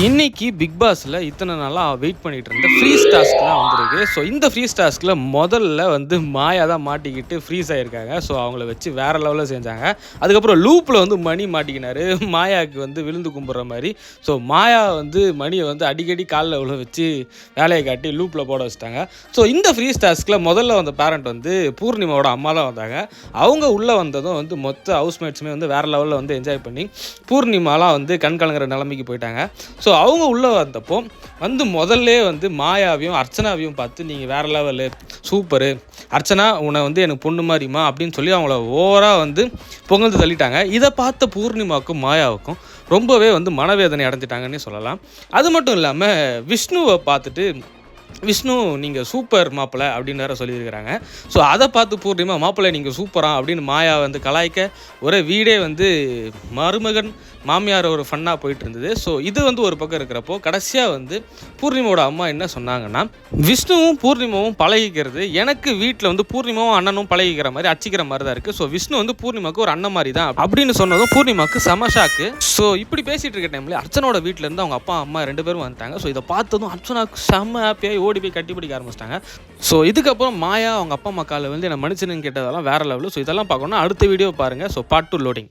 இன்னைக்கு பிக் பாஸில் இத்தனை நாளாக வெயிட் பண்ணிட்டு இருந்த ஃப்ரீஸ் டாஸ்க்லாம் வந்திருக்கு. ஸோ இந்த ஃப்ரீஸ் டாஸ்கில் முதல்ல வந்து மாயா தான் மாட்டிக்கிட்டு ஃப்ரீஸ் ஆகிருக்காங்க ஸோ அவங்கள வச்சு வேற லெவலில் செஞ்சாங்க. அதுக்கப்புறம் லூப்பில் வந்து மணி மாட்டிக்கினாரு. மாயாவுக்கு வந்து விழுந்து கும்பிட்ற மாதிரி. ஸோ மாயா வந்து மணியை வந்து அடிக்கடி காலில் உள்ள வச்சு வேலையை காட்டி லூப்பில் போட வச்சுட்டாங்க. ஸோ இந்த ஃப்ரீஸ் டாஸ்கில் முதல்ல வந்த பேரண்ட் வந்து பூர்ணிமாவோட அம்மா தான் வந்தாங்க. அவங்க உள்ளே வந்ததும் வந்து மொத்த ஹவுஸ்மேட்ஸுமே வந்து வேறு லெவலில் வந்து என்ஜாய் பண்ணி பூர்ணிமாலாம் வந்து கண் கலங்குற நிலைமைக்கு போயிட்டாங்க. ஸோ அவங்க உள்ளே வந்தப்போ வந்து முதல்ல வந்து மாயாவையும் அர்ச்சனாவையும் பார்த்து நீங்கள் வேறு லெவலு சூப்பரு அர்ச்சனா உன்னை வந்து எனக்கு பொண்ணு மாதிரிமா அப்படின்னு சொல்லி அவங்கள ஓவராக வந்து புகழ்ந்து தள்ளிட்டாங்க. இதை பார்த்த பூர்ணிமாவுக்கும் மாயாவுக்கும் ரொம்பவே வந்து மனவேதனை அடைஞ்சிட்டாங்கன்னே சொல்லலாம். அது மட்டும் இல்லாமல் விஷ்ணுவை பார்த்துட்டு விஷ்ணு நீங்கள் சூப்பர் மாப்பிள்ளை அப்படின்னு வேற சொல்லியிருக்கிறாங்க. ஸோ அதை பார்த்து பூர்ணிமா மாப்பிள்ளை நீங்கள் சூப்பரா அப்படின்னு மாயா வந்து கலாய்க்க ஒரே வீடே வந்து மருமகன் மாமியார் ஒரு ஃபன்னாக போயிட்டு இருந்தது ஸோ இது வந்து ஒரு பக்கம் இருக்கிறப்போ கடைசியாக வந்து பூர்ணிமாவோட அம்மா என்ன சொன்னாங்கன்னா விஷ்ணுவும் பூர்ணிமாவும் பழகிக்கிறது எனக்கு வீட்டில் வந்து பூர்ணிமாவும் அண்ணனும் பழகிக்கிற மாதிரி அச்சிக்கிற மாதிரி தான் இருக்குது ஸோ விஷ்ணு வந்து பூர்ணிமாவுக்கு ஒரு அண்ணன் மாதிரி தான் அப்படின்னு சொன்னதும் பூர்ணிமாவுக்கு செம ஷாக்கு ஸோ இப்படி பேசிகிட்டு இருக்க டைமில் அர்ச்சனோட வீட்டிலேருந்து அவங்க அப்பா அம்மா ரெண்டு பேரும் வந்துட்டாங்க. ஸோ இதை பார்த்ததும் அர்ச்சனாவுக்கு செம்ம ஹாப்பியாகி ஓடி போய் கட்டி பிடிக்க ஆரம்பிச்சிட்டாங்க. ஸோ இதுக்கப்புறம் மாயா அவங்க அப்பா அம்மா காலில் வந்து என்ன மன்னிச்சுன்னு கேட்டதெல்லாம் வேற லெவலு ஸோ இதெல்லாம் பார்க்கணும்னா அடுத்த வீடியோ பாருங்கள் ஸோ பார்ட் டூ லோடிங்